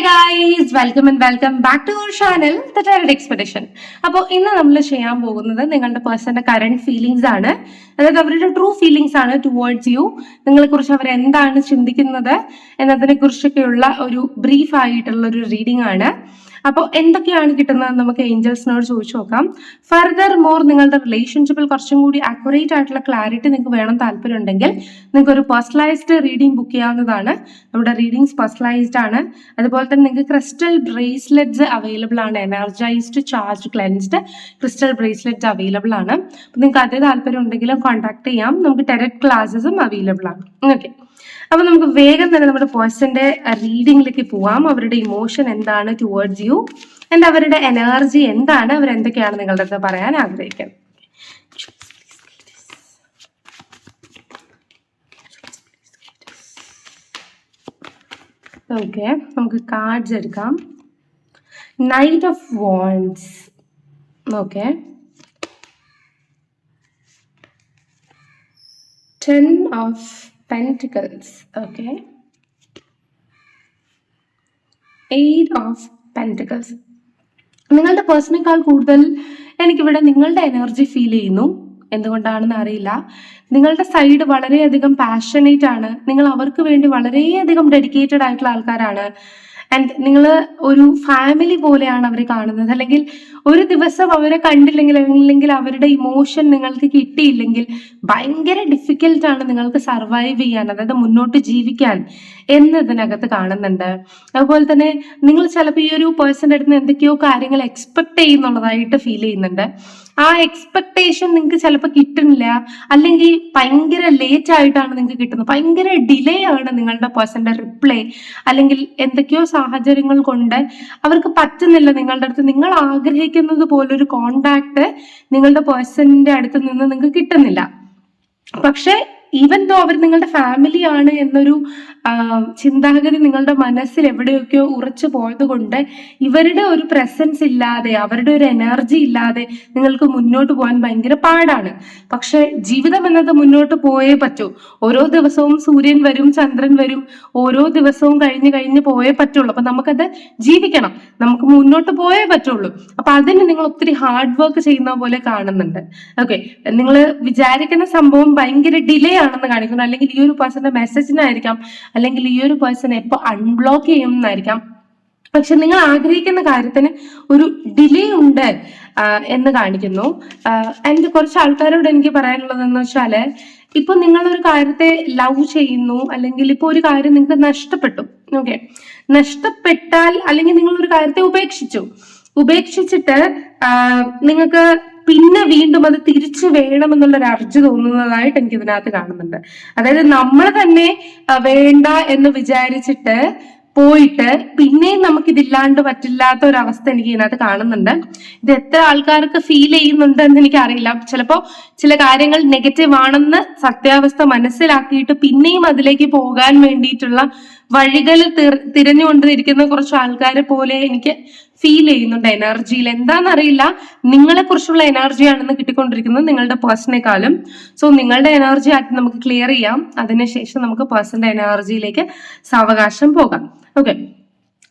Hi guys welcome and welcome back to our channel the tarot expedition അപ്പോൾ ഇന്ന് നമ്മൾ ചെയ്യാൻ പോകുന്നത് നിങ്ങളുടെ പേഴ്സന്റെ കറണ്ട് ഫീലിംഗ്സ് ആണ്. അതായത് അവരുടെ ട്രൂ ഫീലിംഗ്സ് ആണ് ടുവേർഡ്സ് യു നിങ്ങളെ കുറിച്ച് അവർ എന്താണ് ചിന്തിക്കുന്നത് എന്നതിനെ കുറിച്ചൊക്കെയുള്ള ഒരു ബ്രീഫ് ആയിട്ടുള്ള ഒരു റീഡിംഗ് ആണ്. അപ്പോൾ എന്തൊക്കെയാണ് കിട്ടുന്നത്? നമുക്ക് ഏഞ്ചൽസിനോട് ചോദിച്ചു നോക്കാം. ഫർദർ മോർ നിങ്ങളുടെ റിലേഷൻഷിപ്പിൽ കുറച്ചും കൂടി അക്യുറേറ്റ് ആയിട്ടുള്ള ക്ലാരിറ്റി നിങ്ങൾക്ക് വേണം താല്പര്യം ഉണ്ടെങ്കിൽ നിങ്ങൾക്ക് ഒരു പേഴ്സണലൈസ്ഡ് റീഡിംഗ് ബുക്ക് ചെയ്യാവുന്നതാണ്. നമ്മുടെ റീഡിങ്സ് പേഴ്സണലൈസ്ഡ് ആണ്. അതുപോലെ തന്നെ നിങ്ങൾക്ക് ക്രിസ്റ്റൽ ബ്രേസ്ലെറ്റ്സ് അവൈലബിൾ ആണ്. Energised charge cleansed crystal bracelet available ആണ്. നിങ്ങൾക്ക് അതേ താല്പര്യം ഉണ്ടെങ്കിലും കോൺടാക്ട് ചെയ്യാം. നമുക്ക് ടെററ്റ് ക്ലാസ്സസും അവൈലബിൾ ആണ്. ഓക്കെ അപ്പൊ നമുക്ക് വേഗം തന്നെ നമ്മുടെ പേഴ്സന്റെ റീഡിംഗിലേക്ക് പോവാം. അവരുടെ ഇമോഷൻ എന്താണ് ടുവേർഡ്സ് യു ആൻഡ് അവരുടെ എനർജി എന്താണ്? അവർ എന്തൊക്കെയാണ് നിങ്ങളുടെ അടുത്ത് പറയാൻ ആഗ്രഹിക്കുന്നത്? ഓക്കെ നമുക്ക് കാർഡ്സ് എടുക്കാം. Knight of wands okay ten of pentacles okay? Eight of pentacles. നിങ്ങളുടെ പേഴ്സണേക്കാൾ കൂടുതൽ എനിക്കിവിടെ നിങ്ങളുടെ എനർജി ഫീൽ ചെയ്യുന്നു. എന്തുകൊണ്ടാണെന്ന് അറിയില്ല. നിങ്ങളുടെ സൈഡ് വളരെയധികം പാഷനേറ്റ് ആണ്. നിങ്ങൾ അവർക്ക് വേണ്ടി വളരെയധികം ഡെഡിക്കേറ്റഡ് ആയിട്ടുള്ള ആൾക്കാരാണ്. ആൻഡ് നിങ്ങൾ ഒരു ഫാമിലി പോലെയാണ് അവരെ കാണുന്നത്. അല്ലെങ്കിൽ ഒരു ദിവസം അവരെ കണ്ടില്ലെങ്കിൽ അല്ലെങ്കിൽ അവരുടെ ഇമോഷൻ നിങ്ങൾക്ക് കിട്ടിയില്ലെങ്കിൽ ഭയങ്കര ഡിഫിക്കൽട്ടാണ് നിങ്ങൾക്ക് സർവൈവ് ചെയ്യാൻ അതായത് മുന്നോട്ട് ജീവിക്കാൻ എന്നതിനകത്ത് കാണുന്നുണ്ട്. അതുപോലെ തന്നെ നിങ്ങൾ ചിലപ്പോൾ ഈ ഒരു പേഴ്സന്റെ അടുത്ത് എന്തൊക്കെയോ കാര്യങ്ങൾ എക്സ്പെക്ട് ചെയ്യുന്നുള്ളതായിട്ട് ഫീൽ ചെയ്യുന്നുണ്ട്. ആ എക്സ്പെക്ടേഷൻ നിങ്ങൾക്ക് ചിലപ്പോൾ കിട്ടുന്നില്ല. അല്ലെങ്കിൽ ഭയങ്കര ലേറ്റ് ആയിട്ടാണ് നിങ്ങൾക്ക് കിട്ടുന്നത്. ഭയങ്കര ഡിലേ ആണ് നിങ്ങളുടെ പേഴ്സന്റെ റിപ്ലൈ അല്ലെങ്കിൽ എന്തൊക്കെയോ സാഹചര്യങ്ങൾ കൊണ്ട് അവർക്ക് പറ്റുന്നില്ല നിങ്ങളുടെ അടുത്ത്. നിങ്ങൾ ആഗ്രഹിക്കുന്നത് പോലൊരു കോണ്ടാക്ട് നിങ്ങളുടെ പേഴ്സണിന്റെ അടുത്ത് നിന്ന് നിങ്ങൾക്ക് കിട്ടുന്നില്ല. പക്ഷെ ഈവൻ ദോ അവർ നിങ്ങളുടെ ഫാമിലി ആണ് എന്നൊരു ചിന്താഗതി നിങ്ങളുടെ മനസ്സിൽ എവിടെയൊക്കെയോ ഉറച്ചു പോയത് കൊണ്ട് ഇവരുടെ ഒരു പ്രസൻസ് ഇല്ലാതെ അവരുടെ ഒരു എനർജി ഇല്ലാതെ നിങ്ങൾക്ക് മുന്നോട്ട് പോകാൻ ഭയങ്കര പാടാണ്. പക്ഷെ ജീവിതം എന്നത് മുന്നോട്ട് പോയേ പറ്റൂ. ഓരോ ദിവസവും സൂര്യൻ വരും ചന്ദ്രൻ വരും ഓരോ ദിവസവും കഴിഞ്ഞ് കഴിഞ്ഞ് പോയേ പറ്റുള്ളൂ. അപ്പൊ നമുക്കത് ജീവിക്കണം. നമുക്ക് മുന്നോട്ട് പോയേ പറ്റുള്ളൂ. അപ്പൊ അതിന് നിങ്ങൾ ഒത്തിരി ഹാർഡ് വർക്ക് ചെയ്യുന്ന പോലെ കാണുന്നുണ്ട്. ഓക്കെ നിങ്ങൾ വിചാരിക്കുന്ന സംഭവം ഭയങ്കര ഡിലേ ആണെന്ന് കാണിക്കുന്നു. അല്ലെങ്കിൽ ഈ ഒരു പേഴ്സന്റെ മെസ്സേജിനായിരിക്കാം അല്ലെങ്കിൽ ഈ ഒരു പേഴ്സൺ എപ്പോ അൺബ്ലോക്ക് ചെയ്യുമെന്നായിരിക്കാം. പക്ഷെ നിങ്ങൾ ആഗ്രഹിക്കുന്ന കാര്യത്തിന് ഒരു ഡിലേ ഉണ്ട് എന്ന് കാണിക്കുന്നു. എന്റെ കുറച്ച് ആൾക്കാരോട് എനിക്ക് പറയാനുള്ളത് എന്ന് വെച്ചാൽ ഇപ്പൊ നിങ്ങൾ ഒരു കാര്യത്തെ ലവ് ചെയ്യുന്നു അല്ലെങ്കിൽ ഇപ്പൊ ഒരു കാര്യം നിങ്ങൾക്ക് നഷ്ടപ്പെട്ടു ഓക്കെ നഷ്ടപ്പെട്ടാൽ അല്ലെങ്കിൽ നിങ്ങൾ ഒരു കാര്യത്തെ ഉപേക്ഷിച്ചു. ഉപേക്ഷിച്ചിട്ട് നിങ്ങൾക്ക് പിന്നെ വീണ്ടും അത് തിരിച്ചു വേണമെന്നുള്ള ഒരു അർജ തോന്നുന്നതായിട്ട് എനിക്ക് ഇതിനകത്ത് കാണുന്നുണ്ട്. അതായത് നമ്മൾ തന്നെ വേണ്ട എന്ന് വിചാരിച്ചിട്ട് പോയിട്ട് പിന്നെയും നമുക്ക് ഇതില്ലാണ്ട് പറ്റില്ലാത്ത ഒരു അവസ്ഥ എനിക്ക് ഇതിനകത്ത് കാണുന്നുണ്ട്. ഇത് എത്ര ആൾക്കാർക്ക് ഫീൽ ചെയ്യുന്നുണ്ട് എന്ന് എനിക്ക് അറിയില്ല ചിലപ്പോ ചില കാര്യങ്ങൾ നെഗറ്റീവ് ആണെന്ന് സത്യാവസ്ഥ മനസ്സിലാക്കിയിട്ട് പിന്നെയും അതിലേക്ക് പോകാൻ വേണ്ടിയിട്ടുള്ള വഴികൾ തിര- തിരഞ്ഞുകൊണ്ടിരിക്കുന്ന കുറച്ച് ആൾക്കാരെ പോലെ എനിക്ക് ഫീൽ ചെയ്യുന്നുണ്ട് എനർജിയിൽ എന്താണെന്നറിയില്ല. നിങ്ങളെ കുറിച്ചുള്ള എനർജിയാണെന്ന് കിട്ടിക്കൊണ്ടിരിക്കുന്നത് നിങ്ങളുടെ പേഴ്സണേക്കാളും സോ നിങ്ങളുടെ എനർജി ആക്കി നമുക്ക് ക്ലിയർ ചെയ്യാം. അതിനുശേഷം നമുക്ക് പേഴ്സന്റെ എനർജിയിലേക്ക് സാവകാശം പോകാം. ഓക്കെ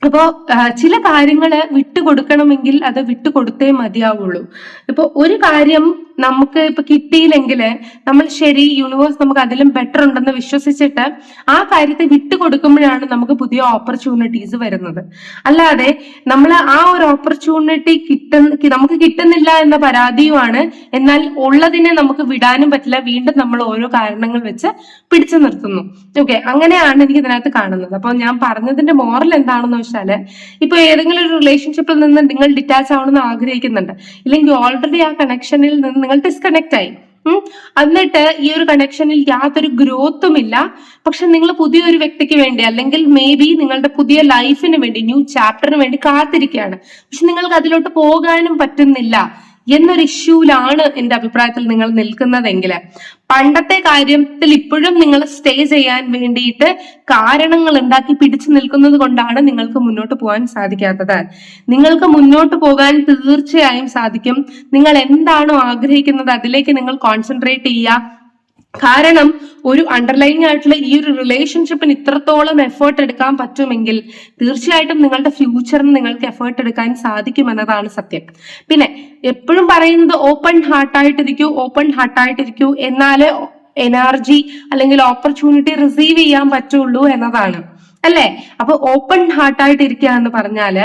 അപ്പോ ആ, ചില കാര്യങ്ങൾ വിട്ടുകൊടുക്കണമെങ്കിൽ അത് വിട്ടുകൊടുത്തേ മതിയാവുള്ളൂ. ഇപ്പൊ ഒരു കാര്യം നമുക്ക് ഇപ്പൊ കിട്ടിയില്ലെങ്കിൽ നമ്മൾ ശരി യൂണിവേഴ്സ് നമുക്ക് അതിലും ബെറ്റർ ഉണ്ടെന്ന് വിശ്വസിച്ചിട്ട് ആ കാര്യത്തെ വിട്ടുകൊടുക്കുമ്പോഴാണ് നമുക്ക് പുതിയ ഓപ്പർച്യൂണിറ്റീസ് വരുന്നത്. അല്ലാതെ നമ്മൾ ആ ഒരു ഓപ്പർച്യൂണിറ്റി കിട്ടുന്ന നമുക്ക് കിട്ടുന്നില്ല എന്ന പരാതിയുമാണ് എന്നാൽ ഉള്ളതിനെ നമുക്ക് വിടാനും പറ്റില്ല. വീണ്ടും നമ്മൾ ഓരോ കാരണങ്ങൾ വെച്ച് പിടിച്ചു നിർത്തുന്നു. ഓക്കെ അങ്ങനെയാണ് എനിക്ക് ഇതിനകത്ത് കാണുന്നത്. അപ്പൊ ഞാൻ പറഞ്ഞതിന്റെ മോറൽ എന്താണെന്ന് വെച്ചാൽ ഇപ്പൊ ഏതെങ്കിലും ഒരു റിലേഷൻഷിപ്പിൽ നിന്ന് നിങ്ങൾ ഡിറ്റാച്ച് ആവണമെന്ന് ആഗ്രഹിക്കുന്നുണ്ട്. ഇല്ലെങ്കിൽ ഓൾറെഡി ആ കണക്ഷനിൽ നിന്ന് നിങ്ങൾ ഡിസ്കണക്ട് ആയി. എന്നിട്ട് ഈ ഒരു കണക്ഷനിൽ യാതൊരു ഗ്രോത്തും ഇല്ല. പക്ഷെ നിങ്ങൾ പുതിയൊരു വ്യക്തിക്ക് വേണ്ടി അല്ലെങ്കിൽ മേ ബി നിങ്ങളുടെ പുതിയ ലൈഫിന് വേണ്ടി ന്യൂ ചാപ്റ്ററിന് വേണ്ടി കാത്തിരിക്കുകയാണ്. പക്ഷെ നിങ്ങൾക്ക് അതിലോട്ട് പോകാനും പറ്റുന്നില്ല. എന്നൊരു ഇഷ്യൂലാണ് എന്റെ അഭിപ്രായത്തിൽ നിങ്ങൾ നിൽക്കുന്നതെങ്കിൽ. പണ്ടത്തെ കാര്യത്തിൽ ഇപ്പോഴും നിങ്ങൾ സ്റ്റേ ചെയ്യാൻ വേണ്ടിയിട്ട് കാരണങ്ങൾ ഉണ്ടാക്കി പിടിച്ചു നിൽക്കുന്നത് കൊണ്ടാണ് നിങ്ങൾക്ക് മുന്നോട്ട് പോകാൻ സാധിക്കാത്തത്. നിങ്ങൾക്ക് മുന്നോട്ട് പോകാൻ തീർച്ചയായും സാധിക്കും. നിങ്ങൾ എന്താണോ ആഗ്രഹിക്കുന്നത് അതിലേക്ക് നിങ്ങൾ കോൺസെൻട്രേറ്റ് ചെയ്യുക. കാരണം ഒരു അണ്ടർലൈനിങ് ആയിട്ടുള്ള ഈ ഒരു റിലേഷൻഷിപ്പിന് ഇത്രത്തോളം എഫേർട്ട് എടുക്കാൻ പറ്റുമെങ്കിൽ തീർച്ചയായിട്ടും നിങ്ങളുടെ ഫ്യൂച്ചറിന് നിങ്ങൾക്ക് എഫേർട്ട് എടുക്കാൻ സാധിക്കുമെന്നതാണ് സത്യം. പിന്നെ എപ്പോഴും പറയുന്നത് ഓപ്പൺ ഹാർട്ടായിട്ടിരിക്കൂ ഓപ്പൺ ഹാർട്ടായിട്ടിരിക്കൂ എന്നാലേ എനർജി അല്ലെങ്കിൽ ഓപ്പർച്യൂണിറ്റി റിസീവ് ചെയ്യാൻ പറ്റുള്ളൂ എന്നതാണ്. അല്ലെ? അപ്പൊ ഓപ്പൺ ഹാർട്ടായിട്ട് ഇരിക്കുക എന്ന് പറഞ്ഞാൽ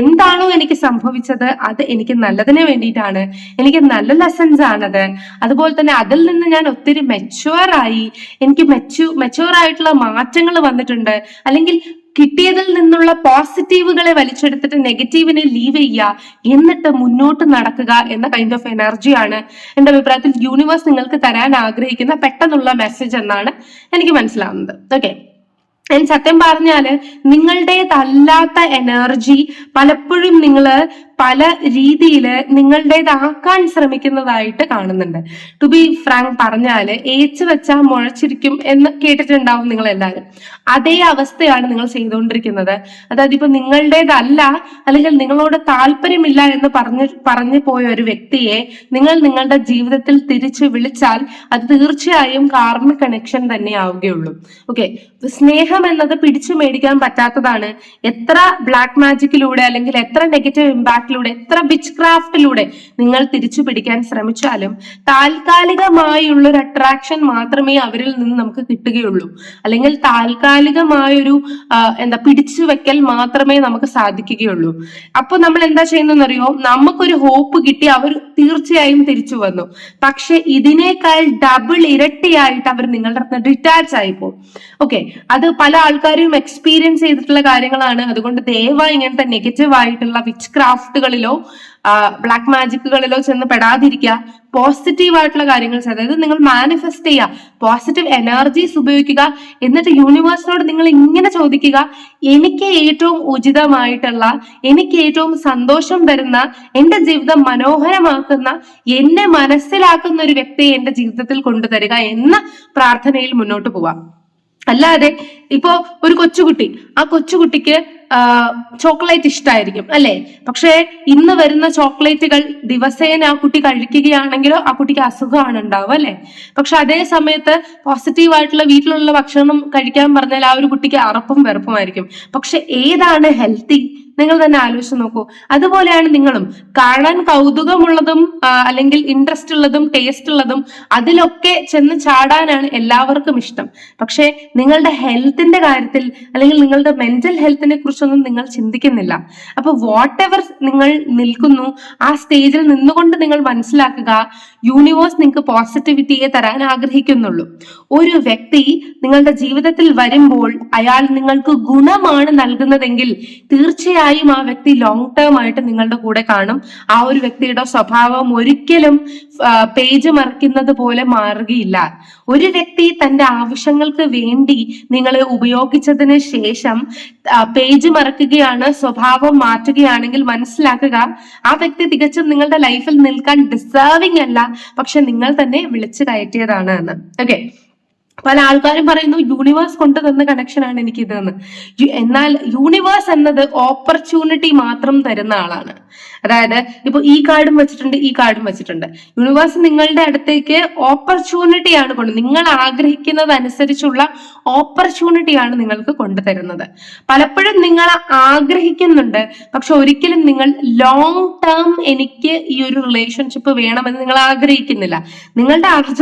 എന്താണോ എനിക്ക് സംഭവിച്ചത് അത് എനിക്ക് നല്ലതിന് വേണ്ടിയിട്ടാണ്. എനിക്ക് നല്ല ലെസൺസ് ആണത്. അതുപോലെ തന്നെ അതിൽ നിന്ന് ഞാൻ ഒത്തിരി മെച്ചുവർ ആയി. എനിക്ക് മെച്ചു മെച്ചുവർ ആയിട്ടുള്ള മാറ്റങ്ങൾ വന്നിട്ടുണ്ട്. അല്ലെങ്കിൽ കിട്ടിയതിൽ നിന്നുള്ള പോസിറ്റീവുകളെ വലിച്ചെടുത്തിട്ട് നെഗറ്റീവിനെ ലീവ് ചെയ്യുക എന്നിട്ട് മുന്നോട്ട് നടക്കുക എന്ന കൈൻഡ് ഓഫ് എനർജിയാണ് എന്റെ അഭിപ്രായത്തിൽ യൂണിവേഴ്സ് നിങ്ങൾക്ക് തരാൻ ആഗ്രഹിക്കുന്ന പെട്ടെന്നുള്ള മെസ്സേജ് എന്നാണ് എനിക്ക് മനസ്സിലാവുന്നത്. ഓക്കെ സത്യം പറഞ്ഞാൽ നിങ്ങളുടേതല്ലാത്ത എനർജി പലപ്പോഴും നിങ്ങൾ പല രീതിയിൽ നിങ്ങളുടേതാക്കാൻ ശ്രമിക്കുന്നതായിട്ട് കാണുന്നുണ്ട്. ടു ബി ഫ്രാങ്ക് പറഞ്ഞാൽ ഏച്ച് വെച്ചാൽ മുഴച്ചിരിക്കും എന്ന് കേട്ടിട്ടുണ്ടാവും നിങ്ങൾ എല്ലാവരും അതേ അവസ്ഥയാണ് നിങ്ങൾ ചെയ്തുകൊണ്ടിരിക്കുന്നത്. അതായത് ഇപ്പൊ നിങ്ങളുടേതല്ല അല്ലെങ്കിൽ നിങ്ങളോട് താല്പര്യമില്ല എന്ന് പറഞ്ഞു പറഞ്ഞു പോയ ഒരു വ്യക്തിയെ നിങ്ങൾ നിങ്ങളുടെ ജീവിതത്തിൽ തിരിച്ചു വിളിച്ചാൽ അത് തീർച്ചയായും കാർമിക് കണക്ഷൻ തന്നെ ആവുകയുള്ളൂ. ഓക്കെ സ്നേഹം എന്നത് പിടിച്ചു മേടിക്കാൻ പറ്റാത്തതാണ്. എത്ര ബ്ലാക്ക് മാജിക്കിലൂടെ അല്ലെങ്കിൽ എത്ര നെഗറ്റീവ് ഇമ്പാക്റ്റിലൂടെ എത്ര ബിച്ച് ക്രാഫ്റ്റിലൂടെ നിങ്ങൾ തിരിച്ചു പിടിക്കാൻ ശ്രമിച്ചാലും താൽക്കാലികമായുള്ള ഒരു അട്രാക്ഷൻ മാത്രമേ അവരിൽ നിന്ന് നമുക്ക് കിട്ടുകയുള്ളൂ. അല്ലെങ്കിൽ താൽക്കാലികമായൊരു എന്താ പിടിച്ചു വെക്കൽ മാത്രമേ നമുക്ക് സാധിക്കുകയുള്ളൂ. അപ്പൊ നമ്മൾ എന്താ ചെയ്യുന്നതെന്നറിയോ? നമുക്കൊരു ഹോപ്പ് കിട്ടി അവർ തീർച്ചയായും തിരിച്ചു വന്നു. പക്ഷെ ഇതിനേക്കാൾ ഡബിൾ ഇരട്ടിയായിട്ട് അവർ നിങ്ങളുടെ അടുത്ത് ഡിറ്റാച്ച് പോകും ഓക്കെ അത് പല ആൾക്കാരും എക്സ്പീരിയൻസ് ചെയ്തിട്ടുള്ള കാര്യങ്ങളാണ്. അതുകൊണ്ട് ദയവായി ഇങ്ങനത്തെ നെഗറ്റീവ് ആയിട്ടുള്ള വിച്ച് ക്രാഫ്റ്റുകളിലോ ബ്ലാക്ക് മാജിക്കുകളിലോ ചെന്ന് പെടാതിരിക്കുക. പോസിറ്റീവ് ആയിട്ടുള്ള കാര്യങ്ങൾ അതായത് നിങ്ങൾ മാനിഫെസ്റ്റ് ചെയ്യുക. പോസിറ്റീവ് എനർജീസ് ഉപയോഗിക്കുക. എന്നിട്ട് യൂണിവേഴ്സിനോട് നിങ്ങൾ ഇങ്ങനെ ചോദിക്കുക. എനിക്ക് ഏറ്റവും ഉചിതമായിട്ടുള്ള എനിക്ക് ഏറ്റവും സന്തോഷം തരുന്ന എന്റെ ജീവിതം മനോഹരമാക്കുന്ന എന്നെ മനസ്സിലാക്കുന്ന ഒരു വ്യക്തിയെ എന്റെ ജീവിതത്തിൽ കൊണ്ടുതരിക എന്ന പ്രാർത്ഥനയിൽ മുന്നോട്ട് പോവാം. അല്ലാതെ ഇപ്പോ ഒരു കൊച്ചുകുട്ടി ആ കൊച്ചുകുട്ടിക്ക് ചോക്ലേറ്റ് ഇഷ്ടമായിരിക്കും അല്ലെ? പക്ഷേ ഇന്ന് വരുന്ന ചോക്ലേറ്റുകൾ ദിവസേന ആ കുട്ടി കഴിക്കുകയാണെങ്കിലോ ആ കുട്ടിക്ക് അസുഖമാണ് ഉണ്ടാവുക അല്ലെ? പക്ഷെ അതേ സമയത്ത് പോസിറ്റീവ് ആയിട്ടുള്ള വീട്ടിലുള്ള ഭക്ഷണം കഴിക്കാൻ പറഞ്ഞാൽ ആ ഒരു കുട്ടിക്ക് അറപ്പും വെറുപ്പുമായിരിക്കും. പക്ഷെ ഏതാണ് ഹെൽത്തി നിങ്ങൾ തന്നെ ആലോചിച്ച് നോക്കൂ. അതുപോലെയാണ് നിങ്ങളും. കാണാൻ കൗതുകമുള്ളതും അല്ലെങ്കിൽ ഇൻട്രസ്റ്റ് ഉള്ളതും ടേസ്റ്റ് ഉള്ളതും അതിലൊക്കെ ചെന്ന് ചാടാനാണ് എല്ലാവർക്കും ഇഷ്ടം. പക്ഷേ നിങ്ങളുടെ ഹെൽത്തിന്റെ കാര്യത്തിൽ അല്ലെങ്കിൽ നിങ്ങളുടെ മെന്റൽ ഹെൽത്തിനെ കുറിച്ചൊന്നും നിങ്ങൾ ചിന്തിക്കുന്നില്ല. അപ്പൊ വാട്ട് എവർ നിങ്ങൾ നിൽക്കുന്നു ആ സ്റ്റേജിൽ നിന്നുകൊണ്ട് നിങ്ങൾ മനസ്സിലാക്കുക യൂണിവേഴ്സ് നിങ്ങൾക്ക് പോസിറ്റിവിറ്റിയെ തരാൻ ആഗ്രഹിക്കുന്നുള്ളൂ. ഒരു വ്യക്തി നിങ്ങളുടെ ജീവിതത്തിൽ വരുമ്പോൾ അയാൾ നിങ്ങൾക്ക് ഗുണമാണ് നൽകുന്നതെങ്കിൽ തീർച്ചയായും ആ വ്യക്തി ലോങ് ടേം ആയിട്ട് നിങ്ങളുടെ കൂടെ കാണും. ആ ഒരു വ്യക്തിയുടെ സ്വഭാവം ഒരിക്കലും പേജ് മറിക്കുന്നത് പോലെ മാറുകയില്ല. ഒരു വ്യക്തി തന്റെ ആവശ്യങ്ങൾക്ക് വേണ്ടി നിങ്ങളെ ഉപയോഗിച്ചതിന് ശേഷം പേജ് മറക്കുകയാണ് സ്വഭാവം മാറ്റുകയാണെങ്കിൽ മനസ്സിലാക്കുക ആ വ്യക്തി തികച്ചും നിങ്ങളുടെ ലൈഫിൽ നിൽക്കാൻ ഡിസേർവിംഗ് അല്ല പക്ഷെ നിങ്ങൾ തന്നെ വിളിച്ചു കയറ്റിയതാണ് എന്ന്. ഓക്കെ പല ആൾക്കാരും പറയുന്നു യൂണിവേഴ്സ് കൊണ്ട് തന്ന കണക്ഷൻ ആണ് എനിക്ക് ഇതെന്ന് എന്നാൽ യൂണിവേഴ്സ് എന്നത് ഓപ്പർച്യൂണിറ്റി മാത്രം തരുന്ന ആളാണ്. അതായത് ഇപ്പൊ ഈ കാർഡും വെച്ചിട്ടുണ്ട് ഈ കാർഡും വെച്ചിട്ടുണ്ട്. യൂണിവേഴ്സ് നിങ്ങളുടെ അടുത്തേക്ക് ഓപ്പർച്യൂണിറ്റി ആണ് കൊണ്ട് നിങ്ങൾ ആഗ്രഹിക്കുന്നത് അനുസരിച്ചുള്ള ഓപ്പർച്യൂണിറ്റി ആണ് നിങ്ങൾക്ക് കൊണ്ടുതരുന്നത് പലപ്പോഴും നിങ്ങൾ ആഗ്രഹിക്കുന്നുണ്ട് പക്ഷെ ഒരിക്കലും നിങ്ങൾ ലോങ് ടേം എനിക്ക് ഈ ഒരു റിലേഷൻഷിപ്പ് വേണമെന്ന് നിങ്ങൾ ആഗ്രഹിക്കുന്നില്ല. നിങ്ങളുടെ അർജം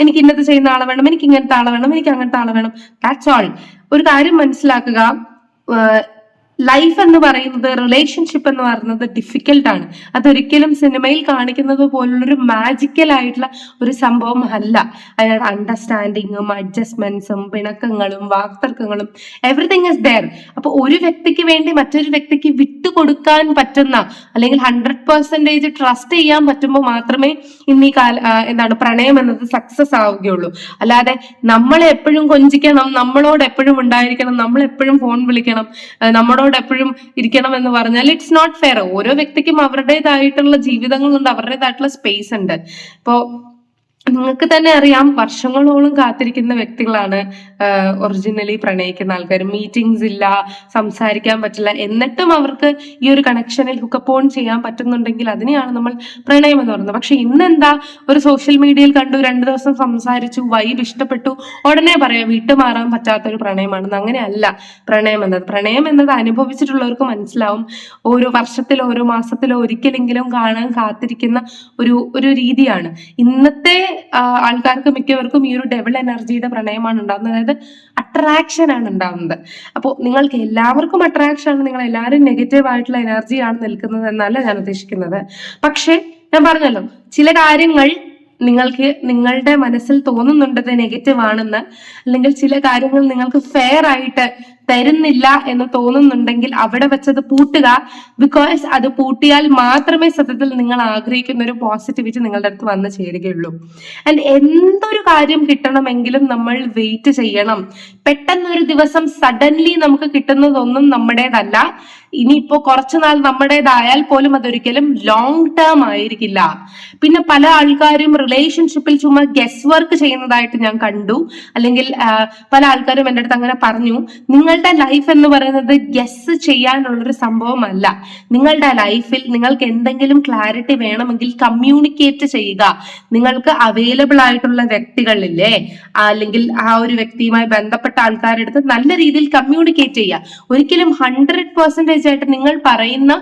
എനിക്ക് ഇന്നത് ചെയ്യുന്ന ആളെ വേണം എനിക്ക് ഇങ്ങനത്തെ ആളെ വേണം എനിക്ക് അങ്ങനത്തെ ആളെ വേണം. ദാറ്റ്സ് ഓൾ ഒരു കാര്യം മനസ്സിലാക്കുക. ലൈഫ് എന്ന് പറയുന്നത് റിലേഷൻഷിപ്പ് എന്ന് പറയുന്നത് ഡിഫിക്കൽട്ട് ആണ്. അതൊരിക്കലും സിനിമയിൽ കാണിക്കുന്നത് പോലുള്ളൊരു മാജിക്കൽ ആയിട്ടുള്ള ഒരു സംഭവം അല്ല അതായത് അണ്ടർസ്റ്റാൻഡിങ്ങും അഡ്ജസ്റ്റ്മെന്റ്സും പിണക്കങ്ങളും വാക്തർക്കങ്ങളും എവറിഥിങ് ഇസ് ദയർ അപ്പൊ ഒരു വ്യക്തിക്ക് വേണ്ടി മറ്റൊരു വ്യക്തിക്ക് വിട്ടുകൊടുക്കാൻ പറ്റുന്ന അല്ലെങ്കിൽ ഹൺഡ്രഡ് പെർസെന്റേജ് ട്രസ്റ്റ് ചെയ്യാൻ പറ്റുമ്പോൾ മാത്രമേ ഇന്ന് ഈ കാല എന്താണ് പ്രണയം എന്നത് സക്സസ് ആവുകയുള്ളൂ. അല്ലാതെ നമ്മളെ എപ്പോഴും കൊഞ്ചിക്കണം നമ്മളോട് എപ്പോഴും ഉണ്ടായിരിക്കണം നമ്മൾ എപ്പോഴും ഫോൺ വിളിക്കണം ആ, നമ്മളോട് എപ്പോഴും ഇരിക്കണം എന്ന് പറഞ്ഞാൽ ഇറ്റ്സ് നോട്ട് ഫെയർ ഓരോ വ്യക്തിക്കും അവരുടേതായിട്ടുള്ള ജീവിതങ്ങളുണ്ട് അവരുടേതായിട്ടുള്ള സ്പേസ് ഉണ്ട്. ഇപ്പോ നിങ്ങൾക്ക് തന്നെ അറിയാം വർഷങ്ങളോളം കാത്തിരിക്കുന്ന വ്യക്തികളാണ് ഒറിജിനലി പ്രണയിക്കുന്ന ആൾക്കാർ മീറ്റിംഗ്സ് ഇല്ല സംസാരിക്കാൻ പറ്റില്ല എന്നിട്ടും അവർക്ക് ഈ ഒരു കണക്ഷനിൽ ഹുക്കപ്പ് ഓൺ ചെയ്യാൻ പറ്റുന്നുണ്ടെങ്കിൽ അതിനെയാണ് നമ്മൾ പ്രണയം എന്ന് പറയുന്നത്. പക്ഷെ ഇന്നെന്താ ഒരു സോഷ്യൽ മീഡിയയിൽ കണ്ടു രണ്ടു ദിവസം സംസാരിച്ചു വൈബ് ഇഷ്ടപ്പെട്ടു ഉടനെ പറയാം വിട്ടുമാറാൻ പറ്റാത്ത ഒരു പ്രണയമാണെന്ന് അങ്ങനെയല്ല പ്രണയം എന്നത്. പ്രണയം എന്നത് അനുഭവിച്ചിട്ടുള്ളവർക്ക് മനസ്സിലാവും. ഓരോ വർഷത്തിലോ ഓരോ മാസത്തിലോ ഒരിക്കലെങ്കിലും കാണാൻ കാത്തിരിക്കുന്ന ഒരു ഒരു രീതിയാണ്. ഇന്നത്തെ ആൾക്കാർക്ക് മിക്കവർക്കും ഈ ഒരു ഡെവൽ എനർജിയുടെ പ്രണയമാണ് ഉണ്ടാകുന്നത്. അതായത് അട്രാക്ഷൻ ആണ് ഉണ്ടാവുന്നത്. അപ്പോൾ നിങ്ങൾക്ക് എല്ലാവർക്കും അട്രാക്ഷൻ ആണ്. നിങ്ങൾ എല്ലാവരും നെഗറ്റീവ് ആയിട്ടുള്ള എനർജിയാണ് നിൽക്കുന്നത് എന്നല്ല ഞാൻ ഉദ്ദേശിക്കുന്നത്. പക്ഷേ ഞാൻ പറഞ്ഞല്ലോ ചില കാര്യങ്ങൾ നിങ്ങൾക്ക് നിങ്ങളുടെ മനസ്സിൽ തോന്നുന്നുണ്ടത് നെഗറ്റീവ് ആണെന്ന്. അല്ലെങ്കിൽ ചില കാര്യങ്ങൾ നിങ്ങൾക്ക് ഫെയർ ആയിട്ട് തരുന്നില്ല എന്ന് തോന്നുന്നുണ്ടെങ്കിൽ അവിടെ വെച്ചത് പൂട്ടുക ബിക്കോസ് അത് പൂട്ടിയാൽ മാത്രമേ സത്യത്തിൽ നിങ്ങൾ ആഗ്രഹിക്കുന്ന ഒരു പോസിറ്റിവിറ്റി നിങ്ങളുടെ അടുത്ത് വന്ന് ചേരുകയുള്ളൂ. ആൻഡ് എന്തൊരു കാര്യം കിട്ടണമെങ്കിലും നമ്മൾ വെയിറ്റ് ചെയ്യണം. പെട്ടെന്നൊരു ദിവസം സഡൻലി നമുക്ക് കിട്ടുന്നതൊന്നും നമ്മുടേതല്ല. ഇനിയിപ്പോ കുറച്ചുനാൾ നമ്മുടേതായാൽ പോലും അതൊരിക്കലും ലോങ് ടേം ആയിരിക്കില്ല. പിന്നെ പല ആൾക്കാരും റിലേഷൻഷിപ്പിൽ ചുമ്മാ ഗസ് വർക്ക് ചെയ്യുന്നതായിട്ട് ഞാൻ കണ്ടു. അല്ലെങ്കിൽ പല ആൾക്കാരും എന്റെ അടുത്ത് അങ്ങനെ പറഞ്ഞു. നിങ്ങളുടെ ലൈഫ് എന്ന് പറയുന്നത് ഗസ് ചെയ്യാനുള്ളൊരു സംഭവമല്ല. നിങ്ങളുടെ ലൈഫിൽ നിങ്ങൾക്ക് എന്തെങ്കിലും ക്ലാരിറ്റി വേണമെങ്കിൽ കമ്മ്യൂണിക്കേറ്റ് ചെയ്യുക. നിങ്ങൾക്ക് അവൈലബിൾ ആയിട്ടുള്ള വ്യക്തികളില്ലേ അല്ലെങ്കിൽ ആ ഒരു വ്യക്തിയുമായി ബന്ധപ്പെട്ട ആൾക്കാരുടെ അടുത്ത് നല്ല രീതിയിൽ കമ്മ്യൂണിക്കേറ്റ് ചെയ്യുക. ഒരിക്കലും ഹൺഡ്രഡ് പെർസെന്റേജ് ആയിട്ട് നിങ്ങൾ പറയുന്ന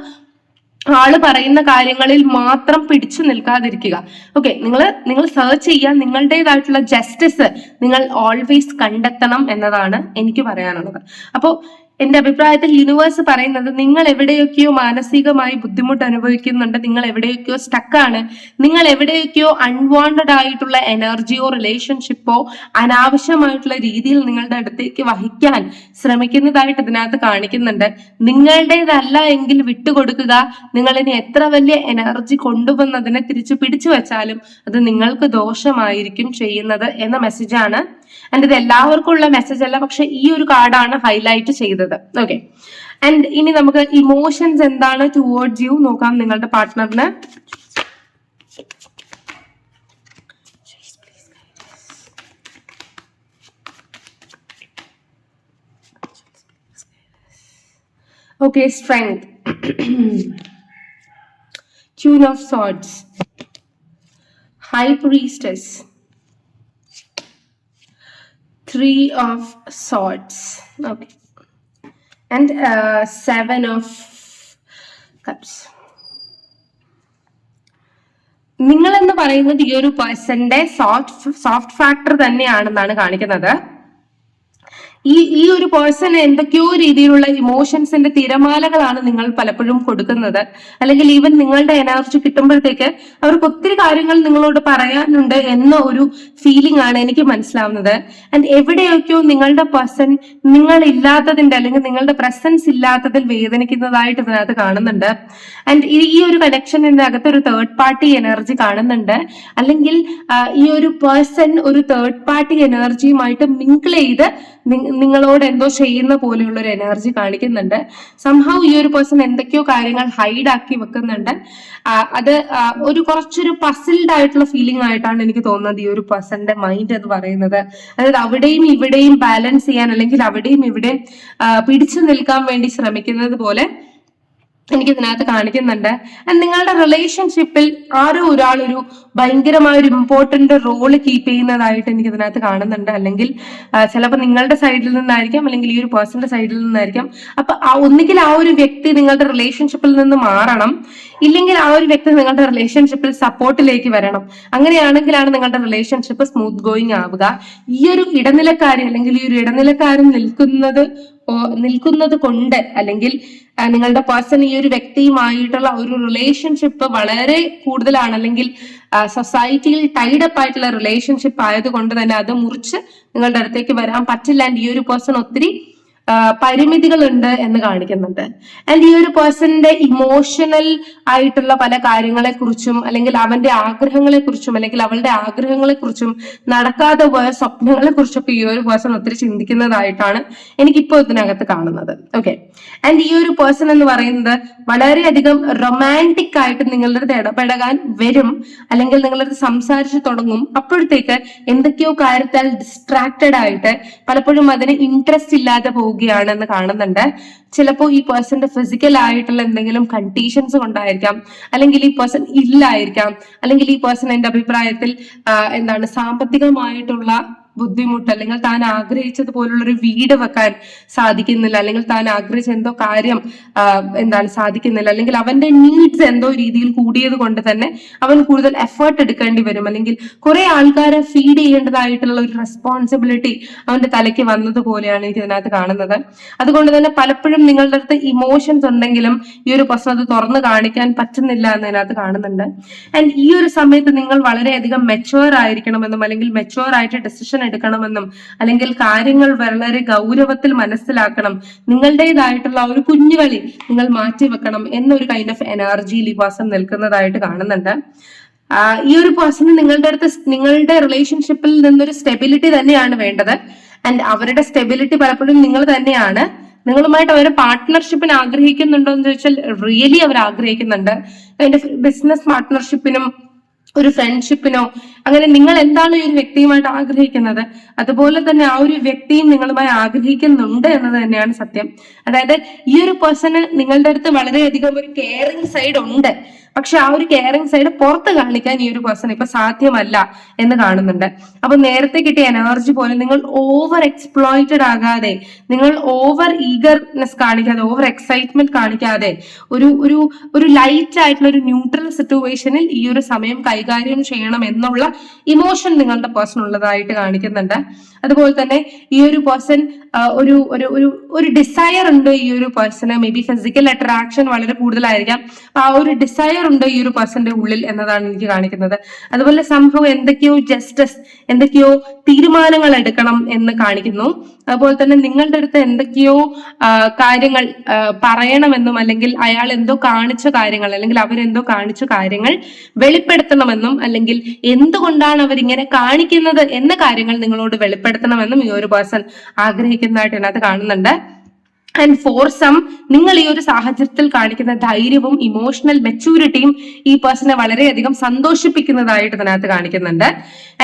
ആൾ പറയുന്ന കാര്യങ്ങളിൽ മാത്രം പിടിച്ചു നിൽക്കാതിരിക്കുക. ഓക്കെ നിങ്ങൾ നിങ്ങൾ സെർച്ച് ചെയ്യുക നിങ്ങളുടേതായിട്ടുള്ള ജസ്റ്റിസ് നിങ്ങൾ ഓൾവേസ് കണ്ടെത്തണം എന്നതാണ് എനിക്ക് പറയാനുള്ളത്. അപ്പോൾ എന്റെ അഭിപ്രായത്തിൽ യൂണിവേഴ്സ് പറയുന്നത് നിങ്ങൾ എവിടെയൊക്കെയോ മാനസികമായി ബുദ്ധിമുട്ട് അനുഭവിക്കുന്നുണ്ട് നിങ്ങൾ എവിടെയൊക്കെയോ സ്റ്റക്കാണ് നിങ്ങൾ എവിടെയൊക്കെയോ അൺവാണ്ടഡ് ആയിട്ടുള്ള എനർജിയോ റിലേഷൻഷിപ്പോ അനാവശ്യമായിട്ടുള്ള രീതിയിൽ നിങ്ങളുടെ അടുത്തേക്ക് വഹിക്കാൻ ശ്രമിക്കുന്നതായിട്ട് ഇതിനകത്ത് കാണിക്കുന്നുണ്ട്. നിങ്ങളുടേതല്ല എങ്കിൽ വിട്ടുകൊടുക്കുക നിങ്ങൾ ഇനി എത്ര വലിയ എനർജി കൊണ്ടുവന്നതിനെ തിരിച്ചു പിടിച്ചു വെച്ചാലും അത് നിങ്ങൾക്ക് ദോഷമായിരിക്കും ചെയ്യുന്നത് എന്ന മെസ്സേജാണ് ആൻഡ് ഇത് എല്ലാവർക്കും ഉള്ള മെസ്സേജ് അല്ല പക്ഷെ ഈ ഒരു കാർഡാണ് ഹൈലൈറ്റ് ചെയ്തത്. ഓക്കെ ആൻഡ് ഇനി നമുക്ക് ഇമോഷൻസ് എന്താണ് ടുവേർഡ്സ് യു നോക്കാം നിങ്ങളുടെ പാർട്ട്ണറിന് okay strength queen of Swords, high Priestess, Three of Swords, okay, and uh, Seven of Cups. നിങ്ങൾ എന്ന് പറയുന്നത് ഈ ഒരു പേഴ്സന്റെ സോഫ്റ്റ് സോഫ്റ്റ് ഫാക്ടർ തന്നെയാണെന്നാണ് കാണിക്കുന്നത്. ഈ ഈ ഒരു പേഴ്സണ് എന്തൊക്കെയോ രീതിയിലുള്ള ഇമോഷൻസിന്റെ തിരമാലകളാണ് നിങ്ങൾ പലപ്പോഴും കൊടുക്കുന്നത്. അല്ലെങ്കിൽ ഈവൻ നിങ്ങളുടെ എനർജി കിട്ടുമ്പോഴത്തേക്ക് അവർക്ക് ഒത്തിരി കാര്യങ്ങൾ നിങ്ങളോട് പറയാനുണ്ട് എന്ന ഒരു ഫീലിംഗ് ആണ് എനിക്ക് മനസ്സിലാവുന്നത്. ആൻഡ് എവിടെയൊക്കെയോ നിങ്ങളുടെ പേഴ്സൺ നിങ്ങൾ ഇല്ലാത്തതിന്റെ അല്ലെങ്കിൽ നിങ്ങളുടെ പ്രസൻസ് ഇല്ലാത്തതിൽ വേദനിക്കുന്നതായിട്ട് ഇതിനകത്ത് കാണുന്നുണ്ട്. ആൻഡ് ഈ ഒരു കണക്ഷൻ അകത്ത് ഒരു തേർഡ് പാർട്ടി എനർജി കാണുന്നുണ്ട്. അല്ലെങ്കിൽ ഈ ഒരു പേഴ്സൺ ഒരു തേർഡ് പാർട്ടി എനർജിയുമായിട്ട് മിങ്കിൾ ചെയ്ത് നിങ്ങളോട് എന്തോ ചെയ്യുന്ന പോലെയുള്ള ഒരു എനർജി കാണിക്കുന്നുണ്ട്. സംഭവം ഈ ഒരു പേഴ്സൺ എന്തൊക്കെയോ കാര്യങ്ങൾ ഹൈഡ് ആക്കി വെക്കുന്നുണ്ട്. അത് ഒരു കുറച്ചൊരു പസിൽഡ് ആയിട്ടുള്ള ഫീലിംഗ് ആയിട്ടാണ് എനിക്ക് തോന്നുന്നത് ഈ ഒരു പേഴ്സന്റെ മൈൻഡ് എന്ന് പറയുന്നത്. അതായത് അവിടെയും ഇവിടെയും ബാലൻസ് ചെയ്യാൻ അല്ലെങ്കിൽ അവിടെയും ഇവിടെയും പിടിച്ചു നിൽക്കാൻ വേണ്ടി ശ്രമിക്കുന്നത് പോലെ എനിക്ക് ഇതിനകത്ത് കാണിക്കുന്നുണ്ട്. നിങ്ങളുടെ റിലേഷൻഷിപ്പിൽ ആരോ ഒരാൾ ഒരു ഭയങ്കരമായ ഒരു ഇമ്പോർട്ടന്റ് റോൾ കീപ്പ് ചെയ്യുന്നതായിട്ട് എനിക്ക് ഇതിനകത്ത് കാണുന്നുണ്ട്. അല്ലെങ്കിൽ ചിലപ്പോൾ നിങ്ങളുടെ സൈഡിൽ നിന്നായിരിക്കാം അല്ലെങ്കിൽ ഈ ഒരു പേഴ്സന്റെ സൈഡിൽ നിന്നായിരിക്കാം. അപ്പൊ ഒന്നുകിൽ ആ ഒരു വ്യക്തി നിങ്ങളുടെ റിലേഷൻഷിപ്പിൽ നിന്ന് മാറണം. ഇല്ലെങ്കിൽ ആ ഒരു വ്യക്തി നിങ്ങളുടെ റിലേഷൻഷിപ്പിൽ സപ്പോർട്ടിലേക്ക് വരണം. അങ്ങനെയാണെങ്കിലാണ് നിങ്ങളുടെ റിലേഷൻഷിപ്പ് സ്മൂത്ത് ഗോയിങ് ആവുക. ഈ ഒരു ഇടനിലക്കാരി അല്ലെങ്കിൽ ഈ ഒരു ഇടനിലക്കാരൻ നിൽക്കുന്നത് നിൽക്കുന്നത് കൊണ്ട് അല്ലെങ്കിൽ നിങ്ങളുടെ പേഴ്സൺ ഈ ഒരു വ്യക്തിയുമായിട്ടുള്ള ഒരു റിലേഷൻഷിപ്പ് വളരെ കൂടുതലാണ്. അല്ലെങ്കിൽ സൊസൈറ്റിയിൽ ടൈഡപ്പ് ആയിട്ടുള്ള റിലേഷൻഷിപ്പ് ആയതുകൊണ്ട് തന്നെ അത് മുറിച്ച് നിങ്ങളുടെ അടുത്തേക്ക് വരാൻ പറ്റില്ല. ഈ ഒരു പേഴ്സൺ ഒത്തിരി പരിമിതികളുണ്ട് എന്ന് കാണിക്കുന്നുണ്ട്. ആൻഡ് ഈ ഒരു പേഴ്സണിന്റെ ഇമോഷണൽ ആയിട്ടുള്ള പല കാര്യങ്ങളെ കുറിച്ചും അല്ലെങ്കിൽ അവന്റെ ആഗ്രഹങ്ങളെ കുറിച്ചും അല്ലെങ്കിൽ അവളുടെ ആഗ്രഹങ്ങളെ കുറിച്ചും നടക്കാതെ പോയ സ്വപ്നങ്ങളെ കുറിച്ചൊക്കെ ഈ ഒരു പേഴ്സൺ ഒത്തിരി ചിന്തിക്കുന്നതായിട്ടാണ് എനിക്കിപ്പോ ഇതിനകത്ത് കാണുന്നത്. ഓക്കെ ആൻഡ് ഈ ഒരു പേഴ്സൺ എന്ന് പറയുന്നത് വളരെയധികം റൊമാന്റിക് ആയിട്ട് നിങ്ങളുടെ അടുത്ത് ഇടപെടാൻ വരും അല്ലെങ്കിൽ നിങ്ങളുടെ അടുത്ത് സംസാരിച്ചു തുടങ്ങും. അപ്പോഴത്തേക്ക് എന്തൊക്കെയോ കാര്യത്താൽ ഡിസ്ട്രാക്റ്റഡ് ആയിട്ട് പലപ്പോഴും അതിന് ഇൻട്രസ്റ്റ് ഇല്ലാതെ പോവുകയാണെന്ന് കാണുന്നുണ്ട്. ചിലപ്പോൾ ഈ പേഴ്സന്റെ ഫിസിക്കൽ ആയിട്ടുള്ള എന്തെങ്കിലും കണ്ടീഷൻസ് കൊണ്ടായിരിക്കാം. അല്ലെങ്കിൽ ഈ പേഴ്സൺ ഇല്ലായിരിക്കാം. അല്ലെങ്കിൽ ഈ പേഴ്സൺ എന്റെ അഭിപ്രായത്തിൽ എന്താണ് സാമ്പത്തികമായിട്ടുള്ള ബുദ്ധിമുട്ട് അല്ലെങ്കിൽ താൻ ആഗ്രഹിച്ചതുപോലുള്ള ഒരു വീട് വെക്കാൻ സാധിക്കുന്നില്ല അല്ലെങ്കിൽ താൻ ആഗ്രഹിച്ച എന്തോ കാര്യം എന്താണ് സാധിക്കുന്നില്ല അല്ലെങ്കിൽ അവന്റെ നീഡ്സ് എന്തോ രീതിയിൽ കൂടിയത് കൊണ്ട് തന്നെ അവൻ കൂടുതൽ എഫേർട്ട് എടുക്കേണ്ടി വരും. അല്ലെങ്കിൽ കുറെ ആൾക്കാരെ ഫീഡ് ചെയ്യേണ്ടതായിട്ടുള്ള ഒരു റെസ്പോൺസിബിലിറ്റി അവന്റെ തലയ്ക്ക് വന്നതുപോലെയാണ് എനിക്ക് ഇതിനകത്ത് കാണുന്നത്. അതുകൊണ്ട് തന്നെ പലപ്പോഴും നിങ്ങളുടെ അടുത്ത് ഇമോഷൻസ് ഉണ്ടെങ്കിലും ഈ ഒരു പ്രശ്നം അത് തുറന്നു കാണിക്കാൻ പറ്റുന്നില്ല എന്ന് ഇതിനകത്ത് കാണുന്നുണ്ട്. ആൻഡ് ഈ ഒരു സമയത്ത് നിങ്ങൾ വളരെയധികം മെച്ചുവർ ആയിരിക്കണമെന്നും അല്ലെങ്കിൽ മെച്ചുവർ ആയിട്ട് ഡെസിഷൻ എടുക്കണമെന്നും അല്ലെങ്കിൽ കാര്യങ്ങൾ വളരെ ഗൗരവത്തിൽ മനസ്സിലാക്കണം. നിങ്ങളുടേതായിട്ടുള്ള ഒരു കുഞ്ഞുകളി നിങ്ങൾ മാറ്റി വെക്കണം എന്നൊരു കൈൻഡ് ഓഫ് എനർജിയിൽ ഈ പേഴ്സൺ നിൽക്കുന്നതായിട്ട് കാണുന്നുണ്ട്. ഈ ഒരു പേഴ്സണ് നിങ്ങളുടെ അടുത്ത് നിങ്ങളുടെ റിലേഷൻഷിപ്പിൽ നിന്നൊരു സ്റ്റെബിലിറ്റി തന്നെയാണ് വേണ്ടത്. ആൻഡ് അവരുടെ സ്റ്റെബിലിറ്റി പലപ്പോഴും നിങ്ങൾ തന്നെയാണ്. നിങ്ങളുമായിട്ട് അവരെ പാർട്ട്ണർഷിപ്പിന് ആഗ്രഹിക്കുന്നുണ്ടോ എന്ന് ചോദിച്ചാൽ റിയലി അവർ ആഗ്രഹിക്കുന്നുണ്ട്. അതിന്റെ ബിസിനസ് പാർട്ട്ണർഷിപ്പിനും ഒരു ഫ്രണ്ട്ഷിപ്പിനോ അങ്ങനെ നിങ്ങൾ എന്താണ് ഈ ഒരു വ്യക്തിയുമായിട്ട് ആഗ്രഹിക്കുന്നത്? അതുപോലെ തന്നെ ആ ഒരു വ്യക്തിയും നിങ്ങളുമായി ആഗ്രഹിക്കുന്നുണ്ട് എന്നത് തന്നെയാണ് സത്യം. അതായത് ഈ ഒരു പേഴ്സണ് നിങ്ങളുടെ അടുത്ത് വളരെയധികം ഒരു കെയറിങ് സൈഡ് ഉണ്ട്. പക്ഷെ ആ ഒരു കെയറിങ് സൈഡ് പുറത്ത് കാണിക്കാൻ ഈ ഒരു പേഴ്സൺ ഇപ്പൊ സാധ്യമല്ല എന്ന് കാണുന്നുണ്ട്. അപ്പൊ നേരത്തെ കിട്ടിയ എനർജി പോലെ നിങ്ങൾ ഓവർ എക്സ്പ്ലോയിറ്റഡ് ആകാതെ നിങ്ങൾ ഓവർ ഈഗർനെസ് കാണിക്കാതെ ഓവർ എക്സൈറ്റ്മെന്റ് കാണിക്കാതെ ഒരു ഒരു ഒരു ലൈറ്റ് ആയിട്ടുള്ള ഒരു ന്യൂട്രൽ സിറ്റുവേഷനിൽ ഈ ഒരു സമയം കൈകാര്യം ചെയ്യണം എന്നുള്ള ഇമോഷൻ നിങ്ങളുടെ പേഴ്സൺ ഉള്ളതായിട്ട് കാണിക്കുന്നുണ്ട്. അതുപോലെ തന്നെ ഈ ഒരു പേഴ്സൺ ഒരു ഒരു ഒരു ഡിസയർ ഉണ്ട് ഈ ഒരു പേഴ്സണ് മേ ബി ഫിസിക്കൽ അട്രാക്ഷൻ വളരെ കൂടുതലായിരിക്കാം. അപ്പൊ ആ ഒരു ഡിസയർ ഉണ്ട് ഈ ഒരു പേഴ്സന്റെ ഉള്ളിൽ എന്നതാണ് എനിക്ക് കാണിക്കുന്നത്. അതുപോലെ സംഭവം എന്തൊക്കെയോ ജസ്റ്റിസ് എന്തൊക്കെയോ തീരുമാനങ്ങൾ എടുക്കണം എന്ന് കാണിക്കുന്നു. അതുപോലെ തന്നെ നിങ്ങളുടെ അടുത്ത് എന്തൊക്കെയോ കാര്യങ്ങൾ പറയണമെന്നും അല്ലെങ്കിൽ അയാൾ എന്തോ കാണിച്ച കാര്യങ്ങൾ അല്ലെങ്കിൽ അവരെന്തോ കാണിച്ച കാര്യങ്ങൾ വെളിപ്പെടുത്തണമെന്നും അല്ലെങ്കിൽ എന്തുകൊണ്ടാണ് അവരിങ്ങനെ കാണിക്കുന്നത് എന്ന കാര്യങ്ങൾ നിങ്ങളോട് വെളിപ്പെടുത്തണമെന്നും ഈ ഒരു പേഴ്സൺ ആഗ്രഹിക്കുന്നതായിട്ട് ഇതിനകത്ത് കാണുന്നുണ്ട്. ആൻഡ് ഫോർ സം നിങ്ങൾ ഈ ഒരു സാഹചര്യത്തിൽ കാണിക്കുന്ന ധൈര്യവും ഇമോഷണൽ മെച്ചൂരിറ്റിയും ഈ പേഴ്സണെ വളരെയധികം സന്തോഷിപ്പിക്കുന്നതായിട്ട് ഇതിനകത്ത് കാണിക്കുന്നുണ്ട്.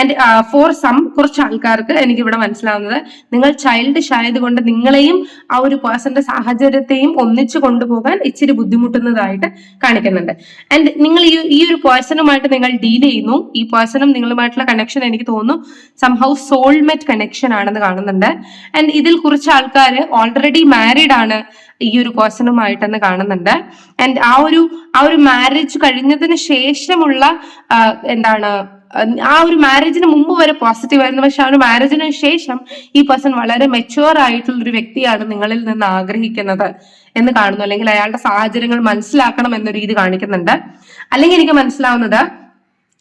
ആൻഡ് ഫോർ സം കുറച്ച് ആൾക്കാർക്ക് എനിക്ക് ഇവിടെ മനസ്സിലാവുന്നത് നിങ്ങൾ ചൈൽഡിഷ് ആയതുകൊണ്ട് നിങ്ങളെയും ആ ഒരു പേഴ്സന്റെ സാഹചര്യത്തെയും ഒന്നിച്ചു കൊണ്ടുപോകാൻ ഇച്ചിരി ബുദ്ധിമുട്ടുന്നതായിട്ട് കാണിക്കുന്നുണ്ട്. ആൻഡ് നിങ്ങൾ ഈ ഈ ഒരു പേഴ്സണുമായിട്ട് നിങ്ങൾ ഡീൽ ചെയ്യുന്നു. ഈ പേഴ്സണും നിങ്ങളുമായിട്ടുള്ള കണക്ഷൻ എനിക്ക് തോന്നുന്നു. സംഹൗ സോൾമെറ്റ് കണക്ഷൻ ആണെന്ന് കാണുന്നുണ്ട്. ആൻഡ് ഇതിൽ കുറച്ച് ആൾക്കാർ ഓൾറെഡി മാരീഡ് ആണ് ഈ ഒരു പേഴ്സണുമായിട്ടെന്ന് കാണുന്നുണ്ട്. ആൻഡ് ആ ഒരു ആ ഒരു മാരേജ് കഴിഞ്ഞതിന് ശേഷമുള്ള എന്താണ് ആ ഒരു മാരേജിന് മുമ്പ് വരെ പോസിറ്റീവ് ആയിരുന്നു. പക്ഷെ ആ ഒരു മാരേജിന് ശേഷം ഈ പേഴ്സൺ വളരെ മെച്ചുവർ ആയിട്ടുള്ള ഒരു വ്യക്തിയാണ് നിങ്ങളിൽ നിന്ന് ആഗ്രഹിക്കുന്നത് എന്ന് കാണുന്നു. അല്ലെങ്കിൽ അയാളുടെ സാഹചര്യങ്ങൾ മനസ്സിലാക്കണം എന്ന രീതി കാണിക്കുന്നുണ്ട്. അല്ലെങ്കിൽ എനിക്ക് മനസ്സിലാവുന്നത്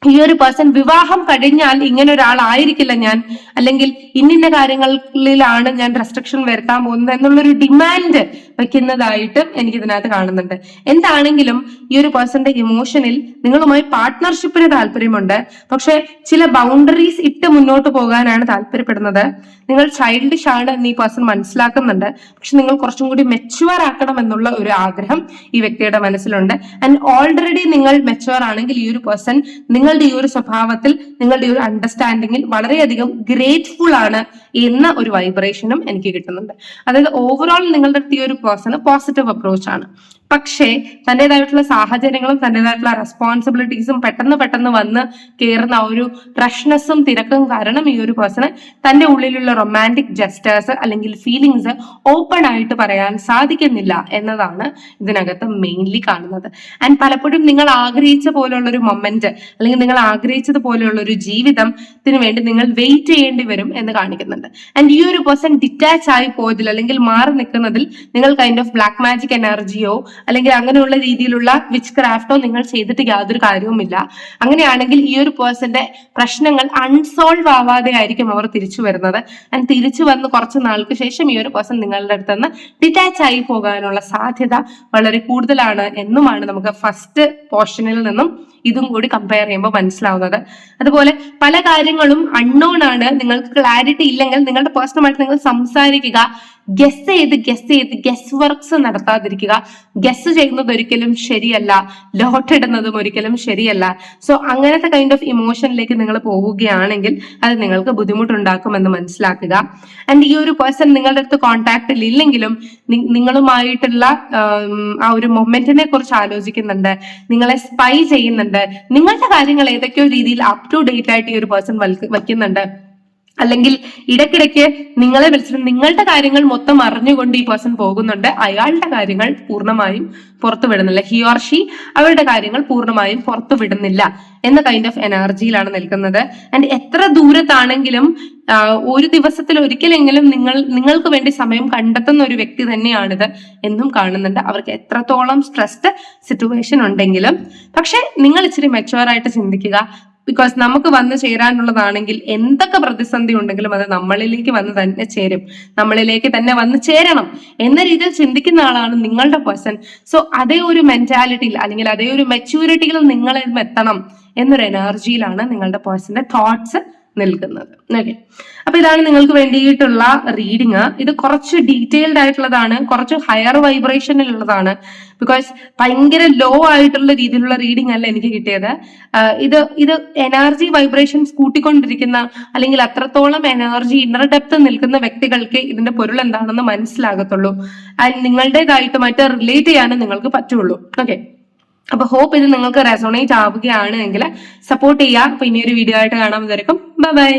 ഈ ഒരു പേഴ്സൺ വിവാഹം കഴിഞ്ഞാൽ ഇങ്ങനെ ഒരാളായിരിക്കില്ല ഞാൻ. അല്ലെങ്കിൽ ഇന്നിന്ന കാര്യങ്ങളിലാണ് ഞാൻ റെസ്ട്രിക്ഷൻ വരുത്താൻ പോകുന്നത് എന്നുള്ളൊരു ഡിമാൻഡ് വെക്കുന്നതായിട്ടും എനിക്ക് ഇതിനകത്ത് കാണുന്നുണ്ട്. എന്താണെങ്കിലും ഈ ഒരു പേഴ്സന്റെ ഇമോഷനിൽ നിങ്ങളുമായി പാർട്ട്ണർഷിപ്പിന് താല്പര്യമുണ്ട്. പക്ഷെ ചില ബൗണ്ടറീസ് ഇട്ട് മുന്നോട്ട് പോകാനാണ് താല്പര്യപ്പെടുന്നത്. നിങ്ങൾ ചൈൽഡിഷ് ആണ് എന്ന് ഈ പേഴ്സൺ മനസ്സിലാക്കുന്നുണ്ട്. പക്ഷെ നിങ്ങൾ കുറച്ചും കൂടി മെച്ചുവർ ആക്കണം എന്നുള്ള ഒരു ആഗ്രഹം ഈ വ്യക്തിയുടെ മനസ്സിലുണ്ട്. ആൻഡ് ഓൾറെഡി നിങ്ങൾ മെച്ചുവർ ആണെങ്കിൽ ഈ ഒരു പേഴ്സൺ നിങ്ങളുടെ ഈ ഒരു സ്വഭാവത്തിൽ നിങ്ങളുടെ ഈ ഒരു അണ്ടർസ്റ്റാൻഡിങ്ങിൽ വളരെയധികം ഗ്രേറ്റ്ഫുൾ ആണ് എന്ന ഒരു വൈബ്രേഷനും എനിക്ക് കിട്ടുന്നുണ്ട്. അതായത് ഓവറോൾ നിങ്ങളുടെ അടുത്ത് ഈ ഒരു പേഴ്സൺ പോസിറ്റീവ് അപ്രോച്ച് ആണ്. പക്ഷേ തന്റെതായിട്ടുള്ള സാഹചര്യങ്ങളും തന്റെതായിട്ടുള്ള റെസ്പോൺസിബിലിറ്റീസും പെട്ടെന്ന് പെട്ടെന്ന് വന്ന് കയറുന്ന ആ ഒരു ഫ്രഷ്നെസ്സും തിരക്കും കാരണം ഈ ഒരു പേഴ്സണ് തന്റെ ഉള്ളിലുള്ള റൊമാന്റിക് ജസ്റ്റേഴ്സ് അല്ലെങ്കിൽ ഫീലിങ്സ് ഓപ്പൺ ആയിട്ട് പറയാൻ സാധിക്കുന്നില്ല എന്നതാണ് ഇതിനകത്ത് മെയിൻലി കാണുന്നത്. ആൻഡ് പലപ്പോഴും നിങ്ങൾ ആഗ്രഹിച്ച പോലെയുള്ള ഒരു മൊമെന്റ് അല്ലെങ്കിൽ നിങ്ങൾ ആഗ്രഹിച്ചത് പോലെയുള്ള ഒരു ജീവിതത്തിന് വേണ്ടി നിങ്ങൾ വെയിറ്റ് ചെയ്യേണ്ടി വരും എന്ന് കാണിക്കുന്നുണ്ട്. ആൻഡ് ഈ ഒരു പേഴ്സൺ ഡിറ്റാച്ച് ആയി പോയതിൽ അല്ലെങ്കിൽ മാറി നിൽക്കുന്നതിൽ നിങ്ങൾ കൈൻഡ് ഓഫ് ബ്ലാക്ക് മാജിക് എനർജിയോ അല്ലെങ്കിൽ അങ്ങനെയുള്ള രീതിയിലുള്ള വിച്ച് ക്രാഫ്റ്റോ നിങ്ങൾ ചെയ്തിട്ട് യാതൊരു കാര്യവുമില്ല. അങ്ങനെയാണെങ്കിൽ ഈ ഒരു പേഴ്സന്റെ പ്രശ്നങ്ങൾ അൺസോൾവ് ആവാതെ ആയിരിക്കും അവർ തിരിച്ചു വരുന്നത്. ആൻഡ് തിരിച്ചു വന്ന് കുറച്ച് നാൾക്ക് ശേഷം ഈ ഒരു പേഴ്സൺ നിങ്ങളുടെ അടുത്ത് നിന്ന് ഡിറ്റാച്ച് ആയി പോകാനുള്ള സാധ്യത വളരെ കൂടുതലാണ് എന്നുമാണ് നമുക്ക് ഫസ്റ്റ് പോർഷനിൽ നിന്നും ഇതും കൂടി കമ്പയർ ചെയ്യുമ്പോൾ മനസ്സിലാവുന്നത്. അതുപോലെ പല കാര്യങ്ങളും അൺനോൺ ആണ്. നിങ്ങൾക്ക് ക്ലാരിറ്റി ഇല്ലെങ്കിൽ നിങ്ങളുടെ പേഴ്സണുമായിട്ട് നിങ്ങൾ സംസാരിക്കുക. ഗസ് ചെയ്ത് ഗസ് ചെയ്ത് ഗസ് വർക്ക്സ് നടത്താതിരിക്കുക. ഗസ് ചെയ്യുന്നത് ഒരിക്കലും ശരിയല്ല. ലോട്ട് ഇടുന്നതും ഒരിക്കലും ശരിയല്ല. സോ അങ്ങനത്തെ കൈൻഡ് ഓഫ് ഇമോഷനിലേക്ക് നിങ്ങൾ പോവുകയാണെങ്കിൽ അത് നിങ്ങൾക്ക് ബുദ്ധിമുട്ടുണ്ടാക്കുമെന്ന് മനസ്സിലാക്കുക. ആൻഡ് ഈ ഒരു പേഴ്സൺ നിങ്ങളുടെ അടുത്ത് കോൺടാക്റ്റിൽ ഇല്ലെങ്കിലും നിങ്ങളുമായിട്ടുള്ള ആ ഒരു മൊമെന്റിനെ കുറിച്ച് ആലോചിക്കുന്നുണ്ട്. നിങ്ങളെ സ്പൈ ചെയ്യുന്നുണ്ട്. നിങ്ങളുടെ കാര്യങ്ങൾ ഏതൊക്കെയോ രീതിയിൽ അപ് ടു ഡേറ്റ് ആയിട്ട് ഈ ഒരു പേഴ്സൺ വയ്ക്കുന്നുണ്ട്. അല്ലെങ്കിൽ ഇടയ്ക്കിടയ്ക്ക് നിങ്ങളെ വിളിച്ചിട്ട് നിങ്ങളുടെ കാര്യങ്ങൾ മൊത്തം അറിഞ്ഞുകൊണ്ട് ഈ പേഴ്സൺ പോകുന്നുണ്ട്. അയാളുടെ കാര്യങ്ങൾ പൂർണമായും പുറത്തു വിടുന്നില്ല. ഹി ഓർ ഷീ അവരുടെ കാര്യങ്ങൾ പൂർണമായും പുറത്തു വിടുന്നില്ല എന്ന കൈൻഡ് ഓഫ് എനർജിയിലാണ് നിൽക്കുന്നത്. ആൻഡ് എത്ര ദൂരത്താണെങ്കിലും ഒരു ദിവസത്തിൽ ഒരിക്കലെങ്കിലും നിങ്ങൾ നിങ്ങൾക്ക് വേണ്ടി സമയം കണ്ടെത്തുന്ന ഒരു വ്യക്തി തന്നെയാണിത് എന്നും കാണുന്നുണ്ട്. അവർക്ക് എത്രത്തോളം സ്ട്രെസ്ഡ് സിറ്റുവേഷൻ ഉണ്ടെങ്കിലും പക്ഷെ നിങ്ങൾ ഇച്ചിരി മെച്ചുവർ ആയിട്ട് ചിന്തിക്കുക. ബിക്കോസ് നമുക്ക് വന്നു ചേരാനുള്ളതാണെങ്കിൽ എന്തൊക്കെ പ്രതിസന്ധി ഉണ്ടെങ്കിലും അത് നമ്മളിലേക്ക് വന്ന് തന്നെ ചേരും. നമ്മളിലേക്ക് തന്നെ വന്ന് ചേരണം എന്ന രീതിയിൽ ചിന്തിക്കുന്ന ആളാണ് നിങ്ങളുടെ പേഴ്സൺ സോ അതേ ഒരു മെന്റാലിറ്റിയിൽ അല്ലെങ്കിൽ അതേ ഒരു മെച്യൂരിറ്റിയിൽ നിങ്ങൾ എത്തണം എന്നൊരു എനർജിയിലാണ് നിങ്ങളുടെ പേഴ്സന്റെ തോട്ട്സ് നിൽക്കുന്നത് ഓക്കെ അപ്പൊ ഇതാണ് നിങ്ങൾക്ക് വേണ്ടിയിട്ടുള്ള റീഡിങ് ഇത് കുറച്ച് ഡീറ്റെയിൽഡ് ആയിട്ടുള്ളതാണ് കുറച്ച് ഹയർ വൈബ്രേഷനിലുള്ളതാണ് ബിക്കോസ് ഭയങ്കര ലോ ആയിട്ടുള്ള രീതിയിലുള്ള റീഡിംഗ് അല്ല എനിക്ക് കിട്ടിയത്. ഇത് ഇത് എനർജി വൈബ്രേഷൻസ് കൂട്ടിക്കൊണ്ടിരിക്കുന്ന അല്ലെങ്കിൽ അത്രത്തോളം എനർജി ഇന്നർ ഡെപ്ത് നിൽക്കുന്ന വ്യക്തികൾക്ക് ഇതിന്റെ പൊരുൾ എന്താണെന്ന് മനസ്സിലാകത്തുള്ളൂ. അതിൽ നിങ്ങളുടേതായിട്ട് മറ്റേ റിലേറ്റ് ചെയ്യാനും നിങ്ങൾക്ക് പറ്റുള്ളൂ. ഓക്കെ അപ്പൊ ഹോപ്പ് ഇത് നിങ്ങൾക്ക് റെസോണേറ്റ് ആവുകയാണ് എങ്കിൽ സപ്പോർട്ട് ചെയ്യുക അപ്പൊ ഇനിയൊരു വീഡിയോ ആയിട്ട് കാണാൻ വിചാരിക്കും ബൈ ബൈ